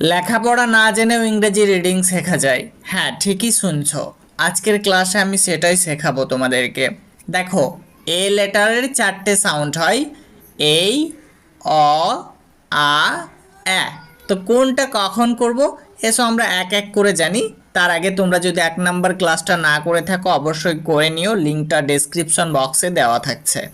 লেখাপড়া না জেনেও ইংরেজি রিডিং শেখা যায়। হ্যাঁ ঠিকই শুনছো। আজকের ক্লাসে আমি সেটাই শেখাবো তোমাদেরকে। দেখো, এ লেটারের চারটে সাউন্ড হয়। এই, অ, আ, এ। তো কোনটা কখন করব? এসো আমরা এক এক করে জানি। তার আগে তোমরা যদি এক নাম্বার ক্লাসটা না করে থাকো, অবশ্যই করে নিও। লিঙ্কটা ডেসক্রিপশন বক্সে দেওয়া থাকছে।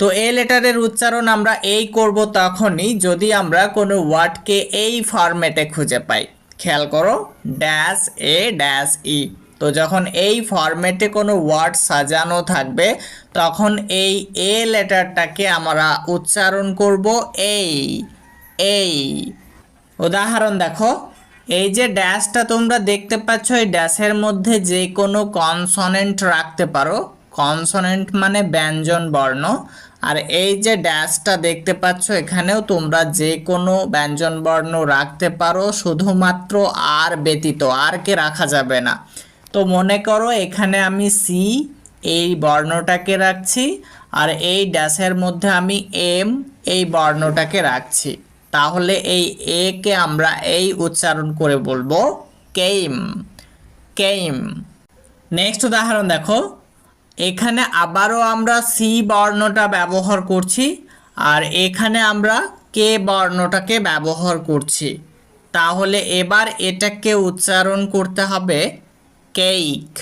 তো এ লেটারের উচ্চারণ আমরা এই করব তখনই যদি আমরা কোনো ওয়ার্ডকে এই ফরম্যাটে খুঁজে পাই। খেয়াল করো ড্যাশ এ ড্যাশ ই তো যখন এই ফরম্যাটে কোনো ওয়ার্ড সাজানো থাকবে, তখন এই এ লেটারটাকে আমরা উচ্চারণ করব এই এই। উদাহরণ দেখো, এই যে ড্যাশটা তোমরা দেখতে পাচ্ছ, এই ড্যাশের মধ্যে যে কোনো কনসনেন্ট রাখতে পারো। কনসনেন্ট মানে ব্যঞ্জন বর্ণ। আর এই যে ড্যাশটা দেখতে পাচ্ছ, এখানেও তোমরা যে কোনো ব্যঞ্জন বর্ণ রাখতে পারো, শুধুমাত্র আর ব্যতীত, আর কে রাখা যাবে না। তো মনে করো এখানে আমি সি এই বর্ণটাকে রাখছি, আর এই ড্যাশের মধ্যে আমি এম এই বর্ণটাকে রাখছি। তাহলে এই এ কে আমরা এই উচ্চারণ করে বলব, কেইম কেইম। নেক্সট উদাহরণ দেখো। এখানে আবারও আমরা সি বর্ণটা ব্যবহার করছি আর এখানে আমরা কে বর্ণটাকে ব্যবহার করছি। তাহলে এবার এটাকে উচ্চারণ করতে হবে কেইক।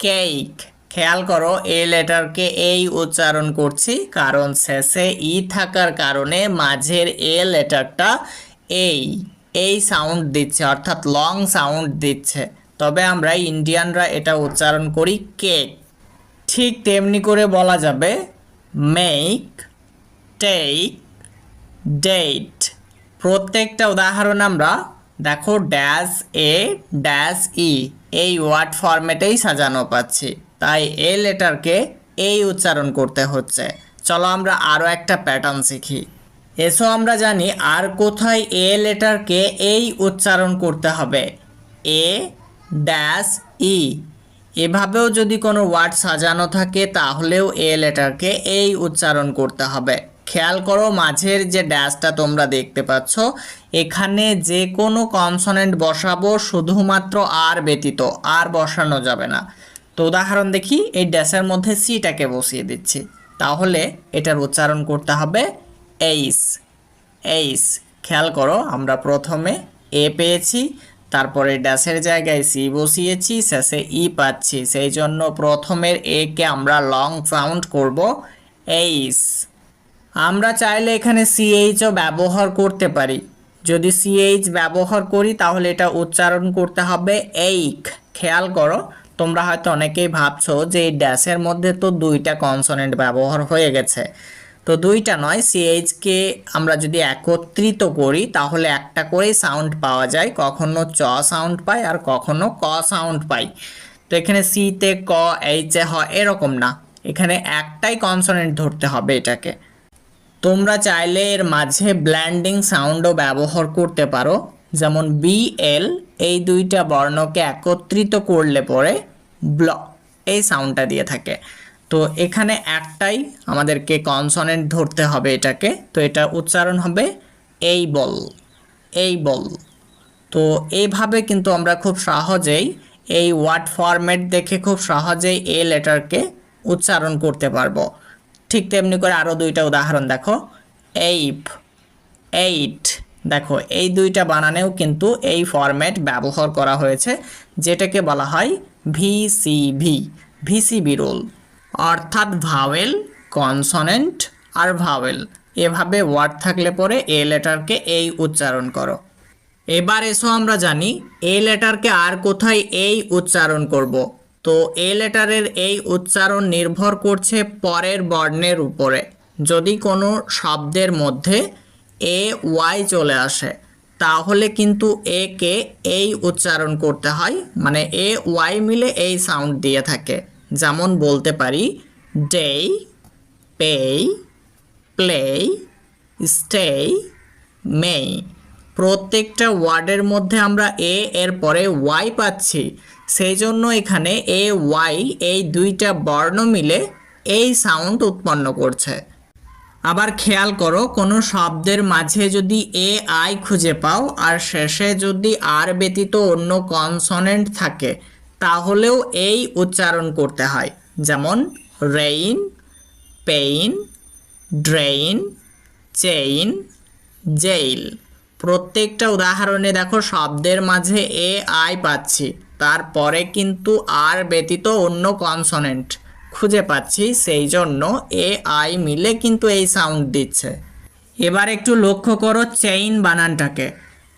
কেইক, খেয়াল করো এ লেটারকে এই উচ্চারণ করছি কারণ শেষে ই থাকার কারণে মাঝের এ লেটারটা এই এই সাউন্ড দিচ্ছে, অর্থাৎ লং সাউন্ড দিচ্ছে। তবে আমরা ইন্ডিয়ানরা এটা উচ্চারণ করি কেক। ঠিক তেমনি করে বলা যাবে মেক টেক ডেট প্রত্যেকটা উদাহরণ আমরা দেখো ড্যাশ এ ড্যাশ ই এই ওয়ার্ড ফরম্যাটেই সাজানো পাচ্ছি। তাই এ লেটারকে এই উচ্চারণ করতে হচ্ছে। চলো আমরা আরও একটা প্যাটার্ন শিখি। এসো আমরা জানি আর কোথায় এ লেটারকে এই উচ্চারণ করতে হবে। এ ড্যাশ ই এভাবেও যদি কোনো ওয়ার্ড সাজানো থাকে, তাহলেও এ লেটারকে এই উচ্চারণ করতে হবে। খেয়াল করো, মাঝের যে ড্যাশটা তোমরা দেখতে পাচ্ছ, এখানে যে কোনো কনসনেন্ট বসাবো, শুধুমাত্র আর ব্যতীত, আর বসানো যাবে না। তো উদাহরণ দেখি, এই ড্যাশের মধ্যে সিটাকে বসিয়ে দিচ্ছি। তাহলে এটার উচ্চারণ করতে হবে এইস। এইস, খেয়াল করো, আমরা প্রথমে এ পেয়েছি তারপরে ড্যাশের জায়গায় সি বসিয়েছি, শেষে ই পাচ্ছি। সেই জন্য প্রথমের এ কে আমরা লং সাউন্ড করব। এইস আমরা চাইলে এখানে সিএইচও ব্যবহার করতে পারি। যদি সিএইচ ব্যবহার করি, তাহলে এটা উচ্চারণ করতে হবে এইক। খেয়াল করো, তোমরা হয়তো অনেকেই ভাবছ যে এই ড্যাশের মধ্যে তো দুইটা কনসোনেন্ট ব্যবহার হয়ে গেছে। তো দুইটা নয় সিএইচকে আমরা যদি একত্রিত করি, তাহলে একটা করেই সাউন্ড পাওয়া যায়। কখনো চ সাউন্ড পাই আর কখনো ক সাউন্ড পাই। তো এখানে সিতে ক এইচে হ, এরকম না। এখানে একটাই কনসোনেন্ট ধরতে হবে এটাকে। তোমরা চাইলে এর মাঝে ব্ল্যান্ডিং সাউন্ডও ব্যবহার করতে পারো। যেমন বি এল এই দুইটা বর্ণকে একত্রিত করলে পরে ব্ল এই সাউন্ডটা দিয়ে থাকে। তো এখানে একটাই আমাদেরকে কনসনেন্ট ধরতে হবে এটাকে। তো এটা উচ্চারণ হবে এই বল এই বল। তো এইভাবে কিন্তু আমরা খুব সহজেই এই ওয়ার্ড ফরম্যাট দেখে খুব সহজেই এ লেটারকে উচ্চারণ করতে পারব। ঠিক তেমনি করে আরও দুইটা উদাহরণ দেখো। এইপ, এইট, দেখো এই দুইটা বানানেও কিন্তু এই ফরম্যাট ব্যবহার করা হয়েছে, যেটাকে বলা হয় ভিসিভি ভিসিবি রোল। অর্থাৎ ভাওয়েল কনসনেন্ট আর ভাওয়েল এভাবে ওয়ার্ড থাকলে পরে এ লেটারকে এই উচ্চারণ করো। এবার এসো আমরা জানি, এ লেটারকে আর কোথায় এই উচ্চারণ করব? তো এ লেটারের এই উচ্চারণ নির্ভর করছে পরের বর্ণের উপরে। যদি কোনো শব্দের মধ্যে এ, ওয়াই চলে আসে, তাহলে কিন্তু এ কে এই উচ্চারণ করতে হয়। মানে এ, ওয়াই মিলে এই সাউন্ড দিয়ে থাকে। যেমন বলতে পারি day pay play stay may প্রত্যেকটা ওয়ার্ডের মধ্যে আমরা এ, এর পরে ওয়াই পাচ্ছি। সেই জন্য এখানে এ, ওয়াই, এই দুইটা বর্ণ মিলে এই সাউন্ড উৎপন্ন করছে। আবার খেয়াল করো, কোনো শব্দের মাঝে যদি এ, আই খুঁজে পাও, আর শেষে যদি আর ব্যতীত অন্য কনসনেন্ট থাকে তাহলেও এই উচ্চারণ করতে হয়। যেমন rain pain drain chain jail প্রত্যেকটা উদাহরণে দেখো শব্দের মাঝে এ, আই পাচ্ছি। তারপরে কিন্তু আর ব্যতীত অন্য কনসনেন্ট খুঁজে পাচ্ছি। সেই জন্য এ, আই মিলে কিন্তু এই সাউন্ড দিচ্ছে। এবার একটু লক্ষ্য করো চেইন বানানটাকে।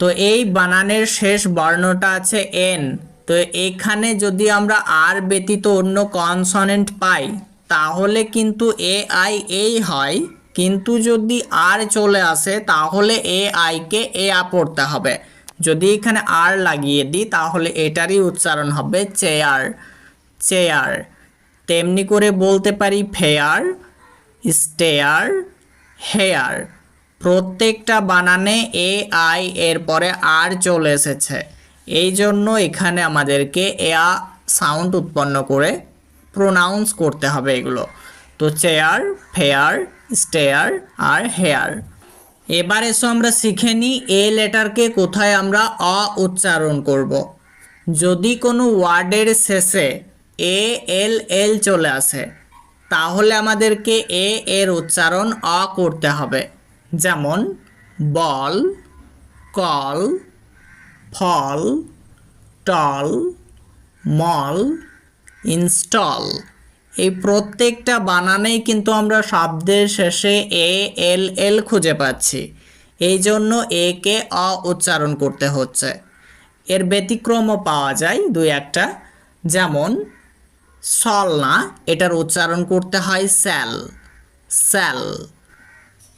তো এই বানানের শেষ বর্ণটা আছে এন তো এখানে যদি আমরা আর ব্যতীত অন্য কনসনেন্ট পাই, তাহলে কিন্তু এ আই এই হয়। কিন্তু যদি আর চলে আসে, তাহলে এ আইকে এ আ পড়তে হবে। যদি এখানে আর লাগিয়ে দিই, তাহলে এটারই উচ্চারণ হবে চেয়ার চেয়ার তেমনি করে বলতে পারি ফেয়ার স্টেয়ার হেয়ার প্রত্যেকটা বানানে এ আই এর পরে আর চলে এসেছে। এই জন্য এখানে আমাদেরকে এয়া সাউন্ড উৎপন্ন করে প্রোনাউন্স করতে হবে এগুলো। তো চেয়ার ফেয়ার স্টেয়ার আর হেয়ার এবার এসো আমরা শিখে নিই এ লেটারকে কোথায় আমরা অ উচ্চারণ করব। যদি কোনো ওয়ার্ডের শেষে এ, এল এল চলে আসে, তাহলে আমাদেরকে এ এর উচ্চারণ অ করতে হবে। যেমন, বল, কল ফল, টল, মল, ইনস্টল। এই প্রত্যেকটা বানানেই কিন্তু আমরা শব্দের শেষে এ, এল এল খুঁজে পাচ্ছি। এই জন্য একে অ উচ্চারণ করতে হচ্ছে। এর ব্যতিক্রমও পাওয়া যায় দুই একটা। যেমন, সল না, এটার উচ্চারণ করতে হয় স্যাল স্যাল।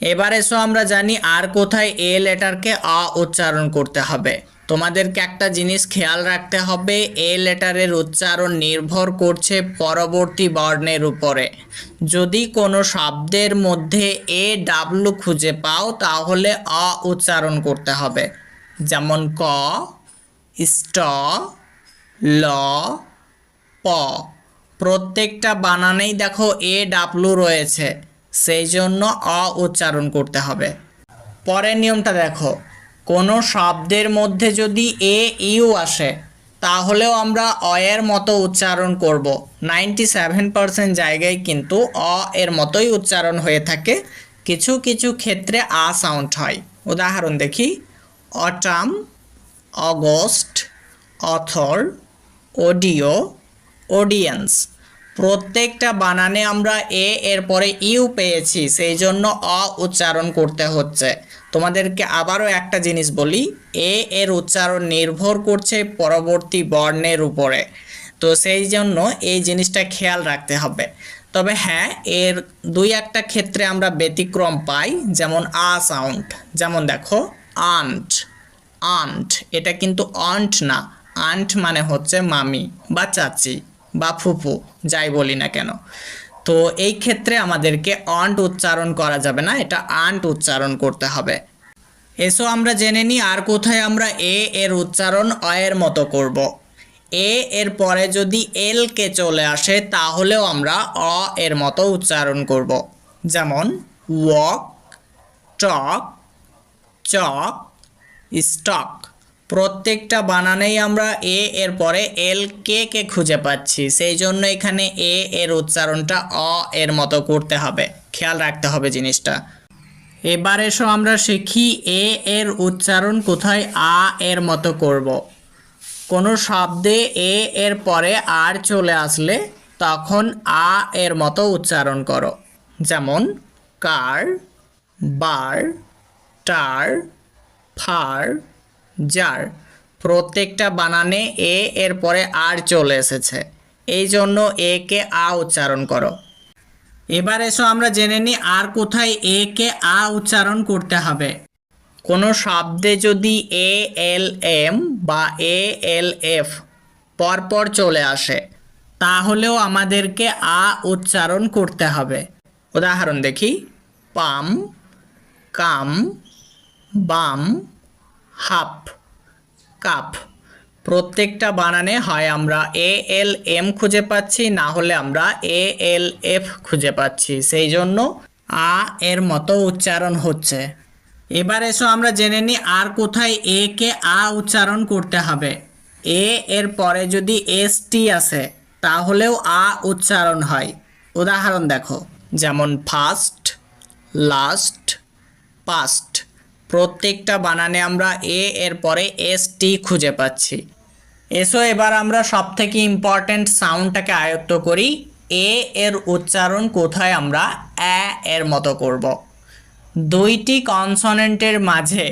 এবার এসো আমরা জানি আর কোথায় এ লেটারকে অ উচ্চারণ করতে হবে। তোমাদেরকে একটা জিনিস খেয়াল রাখতে হবে, এ লেটারের উচ্চারণ নির্ভর করছে পরবর্তী বর্ণের উপরে। যদি কোনো শব্দের মধ্যে এ ডাব্লু খুঁজে পাও, তাহলে অ উচ্চারণ করতে হবে। যেমন ক স্ট ল, প। প্রত্যেকটা বানানেই দেখো এ ডাব্লু রয়েছে, সেই জন্য অ উচ্চারণ করতে হবে। পরের নিয়মটা দেখো। কোনো শব্দের মধ্যে যদি এ, ইউ আসে, তাহলেও আমরা অ এর মতো উচ্চারণ করব। নাইনটি সেভেন পার্সেন্ট জায়গায় কিন্তু অ এর মতোই উচ্চারণ হয়ে থাকে। কিছু কিছু ক্ষেত্রে আ সাউন্ড হয়। উদাহরণ দেখি। Autumn, August, author, audio, audience. প্রত্যেকটা বানানে আমরা এ এর পরে ইউ পেয়েছি, সেই জন্য অ উচ্চারণ করতে হচ্ছে। তোমাদেরকে আবারও একটা জিনিস বলি, এ এর উচ্চারণ নির্ভর করছে পরবর্তী বর্ণের উপরে। তো সেই জন্য এই জিনিসটা খেয়াল রাখতে হবে। তবে হ্যাঁ এর দুই একটা ক্ষেত্রে আমরা ব্যতিক্রম পাই, যেমন আ সাউন্ড। যেমন দেখো, আন্ট। আন্ট, এটা কিন্তু অন্ট না। আন্ট মানে হচ্ছে মামি বা চাচি। বা ফুফু, যাই বলি না কেন তো এই ক্ষেত্রে আমাদেরকে অন্ট উচ্চারণ করা যাবে না, এটা আন্ট উচ্চারণ করতে হবে এসো আমরা জেনে নিই আর কোথায় আমরা এ এর উচ্চারণ অ এর মতো করব। এ এর পরে যদি এল কে চলে আসে, তাহলেও আমরা অ এর মতো উচ্চারণ করব। যেমন ওয়াক টক চক স্টক প্রত্যেকটা বানানেই আমরা এ এর পরে এল কে কে খুঁজে পাচ্ছি। সেই জন্য এখানে এ এর উচ্চারণটা অ, এর মতো করতে হবে। খেয়াল রাখতে হবে জিনিসটা। এবার এসো আমরা শিখি এ এর উচ্চারণ কোথায় আ, এর মতো করব। কোনো শব্দে এ এর পরে আর চলে আসলে তখন আ, এর মতো উচ্চারণ করো। যেমন, কার, বার, টার, ফার যার প্রত্যেকটা বানানে এ এর পরে আর চলে এসেছে। এই জন্য এ কে আ উচ্চারণ করো। এবার এসো আমরা জেনে নিই আর কোথায় এ কে আ উচ্চারণ করতে হবে। কোনো শব্দে যদি এ এল এম বা এ এল এফ পরপর চলে আসে, তাহলেও আমাদেরকে আ উচ্চারণ করতে হবে। উদাহরণ দেখি। পাম, কাম, বাম হাফ কাপ। প্রত্যেকটা বানানে হয় আমরা এ এল এম খুঁজে পাচ্ছি, না হলে আমরা এ এল এফ খুঁজে পাচ্ছি। সেই জন্য আ এর মতো উচ্চারণ হচ্ছে। এবার এসো আমরা জেনে নিই আর কোথায় এ কে আ উচ্চারণ করতে হবে। এ এর পরে যদি এস টি আসে, তাহলেও আ উচ্চারণ হয়। উদাহরণ দেখো, যেমন ফার্স্ট, লাস্ট, পাস্ট। প্রত্যেকটা বানানে আমরা এ এর পরে এস টি খুঁজে পাচ্ছি। এসো এবার আমরা সব থেকে ইম্পর্ট্যান্ট সাউন্ডটাকে আয়ত্ত করি। এ এর উচ্চারণ কোথায় আমরা অ্যা এর মতো করব। দুইটি কনসনেন্টের মাঝে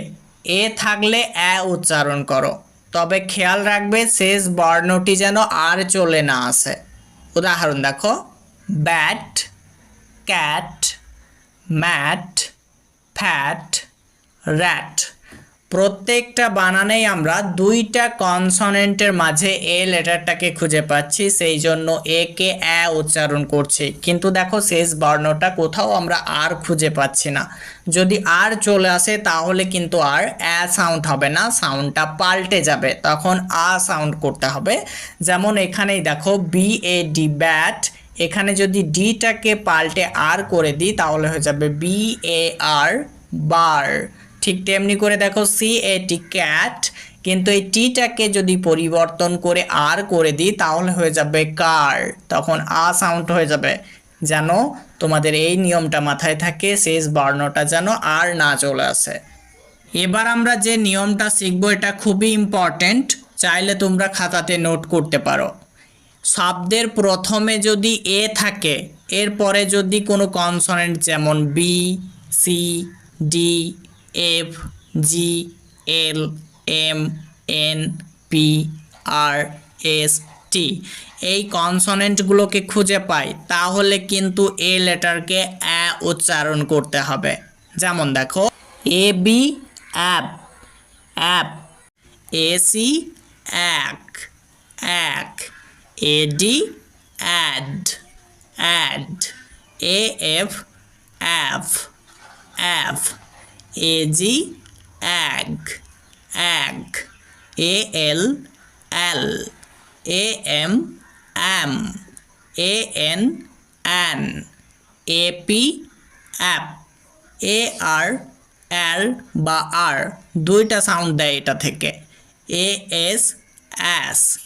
এ থাকলে অ্যা উচ্চারণ করো। তবে খেয়াল রাখবে, শেষ বর্ণটি যেন আর চলে না আসে। উদাহরণ দেখো। Bat cat mat fat rat প্রত্যেকটা বানানেই আমরা দুইটা কনসনেন্টের মাঝে এ লেটারটাকে খুঁজে পাচ্ছি, সেই জন্য এ কে অ্যা উচ্চারণ করছি। কিন্তু দেখো শেষ বর্ণটা কোথাও আমরা আর খুঁজে পাচ্ছি না। যদি আর চলে আসে তাহলে কিন্তু আর অ্যা সাউন্ড হবে না সাউন্ডটা পাল্টে যাবে। তখন আ সাউন্ড করতে হবে। যেমন এখানেই দেখো বি এ ডি ব্যাট এখানে যদি ডিটাকে পাল্টে আর করে দিই তাহলে হয়ে যাবে বি এ আর বার ঠিক তেমনি করে দেখো সি এ টি ক্যাট কিন্তু এই টিটাকে যদি পরিবর্তন করে আর করে দিই, তাহলে হয়ে যাবে কার তখন আ সাউন্ড হয়ে যাবে। যেন তোমাদের এই নিয়মটা মাথায় থাকে, শেষ বর্ণটা যেন আর না চলে আসে। এবার আমরা যে নিয়মটা শিখব, এটা খুবই ইম্পর্ট্যান্ট চাইলে তোমরা খাতাতে নোট করতে পারো। শব্দের প্রথমে যদি এ থাকে, এরপরে যদি কোনো কনসনেন্ট যেমন B C D F G L M N P R S T এই কনসনেন্টগুলোকে খুঁজে পাই, তাহলে কিন্তু এ লেটারকে অ্যা উচ্চারণ করতে হবে। যেমন দেখো, A, B, ap ap AC ac ac AD add add, A, F, aff aff. AG ag ag A L L, A M am A N an A P, ap, A R, L বা আর, দুইটা sound দেয় এটা থেকে। A S as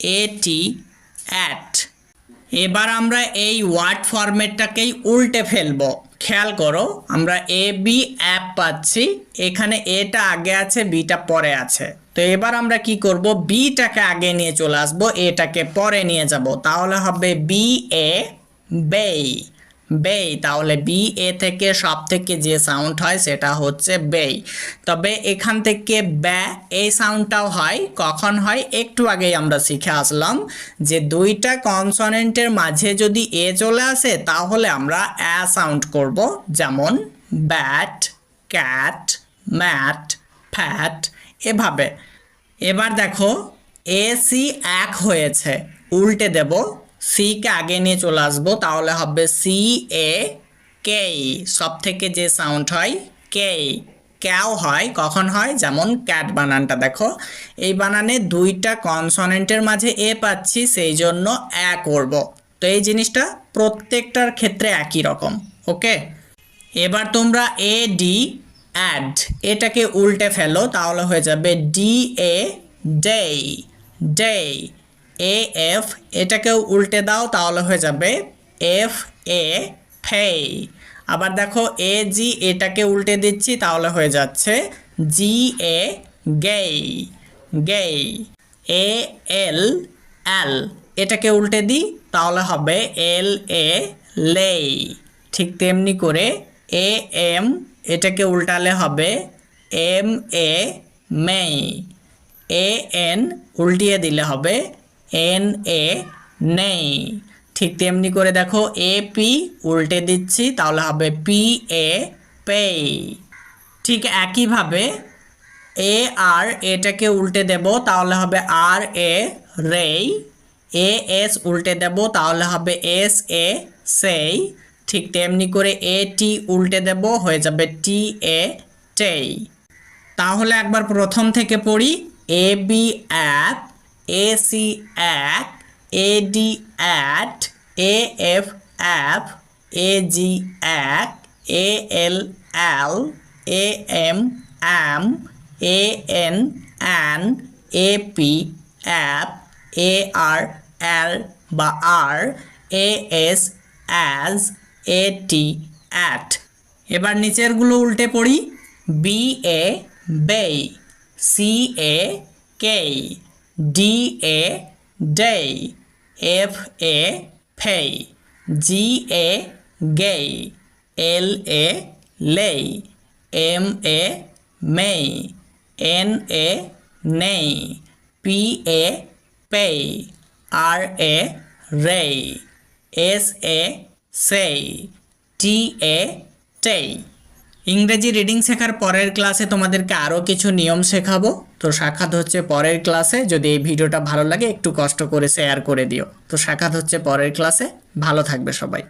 A T, at. এবার আমরা এই word ফরম্যাটটাকেই উল্টে ফেলব। খেয়াল করো, আমরা এ বি অ্যাপ পাচ্ছি, এখানে এটা আগে আছে বিটা পরে আছে। তো এবার আমরা কি করব বিটাকে আগে নিয়ে চলে আসব এটাকে পরে নিয়ে যাব, তাহলে হবে বি এ বেই বেই, তাহলে বি এ থেকে সব থেকে যে সাউন্ড হয় সেটা হচ্ছে বেই। তবে এখান থেকে ব্যা, এই সাউন্ডটাও হয়, কখন হয় একটু আগেই আমরা শিখে আসলাম যে দুইটা কনসনেন্টের মাঝে যদি এ চলে আসে, তাহলে আমরা অ্যা সাউন্ড করব, যেমন ব্যাট ক্যাট ম্যাট ফ্যাট এভাবে। এবার দেখো এ সি এক হয়েছে, উল্টে দেব সিকে আগে নিয়ে চলে আসব, তাহলে হবে সি এ কে সব থেকে যে সাউন্ড হয় কে ক্যাও হয়, কখন হয়? যেমন ক্যাট বানানটা দেখো। এই বানানে দুইটা কনসনেন্টের মাঝে এ পাচ্ছি, সেই জন্য অ্যা করব। তো এই জিনিসটা প্রত্যেকটার ক্ষেত্রে একই রকম, ওকে? এবার তোমরা এ ডি অ্যাড এটাকে উল্টে ফেলো, তাহলে হয়ে যাবে D A day day A F এটাকেও উল্টে দাও, তাহলে হয়ে যাবে এফ এ ফে আবার দেখো এ জি এটাকে উল্টে দিচ্ছি, তাহলে হয়ে যাচ্ছে জি এ গেই গেই এ এল এল এটাকে উল্টে দিই, তাহলে হবে এল এ লেই ঠিক তেমনি করে এ এম এটাকে উল্টালে হবে এম এ মেই এ এন উল্টিয়ে দিলে হবে এন, এ নেই। ঠিক তেমনি করে দেখো, এ, পি উল্টে দিচ্ছি, তাহলে হবে পি, এ পেই ঠিক একইভাবে এ, আর, এটাকে উল্টে দেব, তাহলে হবে আর, এ, রেই। এ, এস উল্টে দেব, তাহলে হবে এস, এ, সেই। ঠিক তেমনি করে এ, টি উল্টে দেব, হয়ে যাবে টি, এ, টেই। তাহলে একবার প্রথম থেকে পড়ি, A, B, ab A C ac A D ad A F af A G ag A L al A M am A N an A P ap A R এল বা ar A S as A T at এবার নিচেরগুলো উল্টে পড়ি। B A ba C A ca D A da F A fa G A ga L A la M A মেই N A নেই P A পেই আর এ রেই S A সেই টি এ টেই ইংরেজি reading শেখার পরের ক্লাসে তোমাদেরকে আরও কিছু নিয়ম শেখাবো। তো সাক্ষাৎ হচ্ছে পরের ক্লাসে। যদি এই ভিডিওটা ভালো লাগে, একটু কষ্ট করে শেয়ার করে দিও। তো সাক্ষাৎ হচ্ছে পরের ক্লাসে। ভালো থাকবে সবাই।